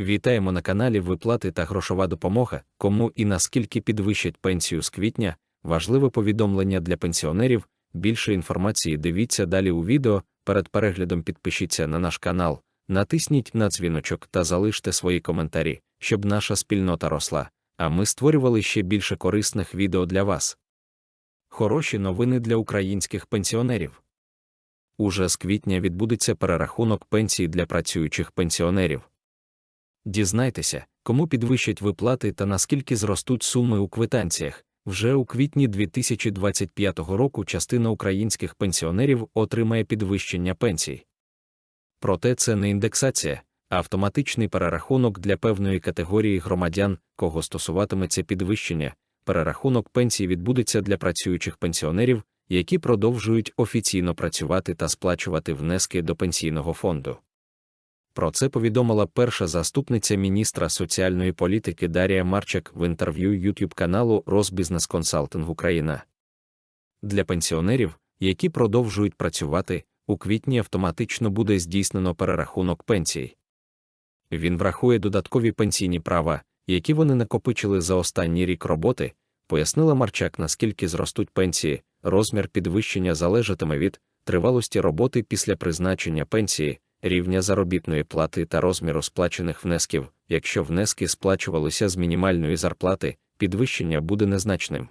Вітаємо на каналі Виплати та грошова допомога. Кому і наскільки підвищать пенсію з квітня. Важливе повідомлення для пенсіонерів. Більше інформації дивіться далі у відео. Перед переглядом підпишіться на наш канал, натисніть на дзвіночок та залиште свої коментарі, щоб наша спільнота росла, а ми створювали ще більше корисних відео для вас. Хороші новини для українських пенсіонерів. Уже з квітня відбудеться перерахунок пенсій для працюючих пенсіонерів. Дізнайтеся, кому підвищать виплати та наскільки зростуть суми у квитанціях. Вже у квітні 2025 року частина українських пенсіонерів отримає підвищення пенсій. Проте це не індексація, а автоматичний перерахунок для певної категорії громадян, кого стосуватиметься підвищення. Перерахунок пенсій відбудеться для працюючих пенсіонерів, які продовжують офіційно працювати та сплачувати внески до пенсійного фонду. Про це повідомила перша заступниця міністра соціальної політики Дарія Марчак в інтерв'ю YouTube каналу Росбізнес Консалтинг Україна. Для пенсіонерів, які продовжують працювати, у квітні автоматично буде здійснено перерахунок пенсій. Він врахує додаткові пенсійні права, які вони накопичили за останній рік роботи, пояснила Марчак, наскільки зростуть пенсії, розмір підвищення залежатиме від тривалості роботи після призначення пенсії рівня заробітної плати та розміру сплачених внесків. Якщо внески сплачувалися з мінімальної зарплати, підвищення буде незначним.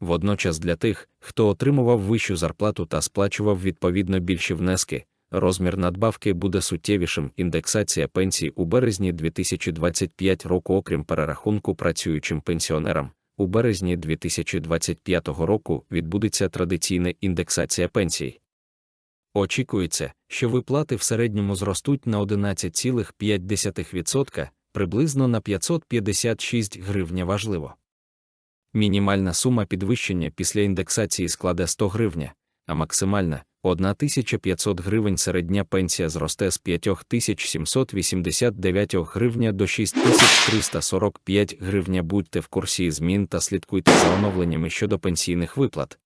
Водночас для тих, хто отримував вищу зарплату та сплачував відповідно більші внески, розмір надбавки буде суттєвішим. Індексація пенсій у березні 2025 року, окрім перерахунку працюючим пенсіонерам. У березні 2025 року відбудеться традиційна індексація пенсій. Очікується, що виплати в середньому зростуть на 11,5%, приблизно на 556 гривня важливо. Мінімальна сума підвищення після індексації складе 100 гривня, а максимальна 1500 гривень середня пенсія зросте з 5789 гривня до 6345 гривня. Будьте в курсі змін та слідкуйте за оновленнями щодо пенсійних виплат.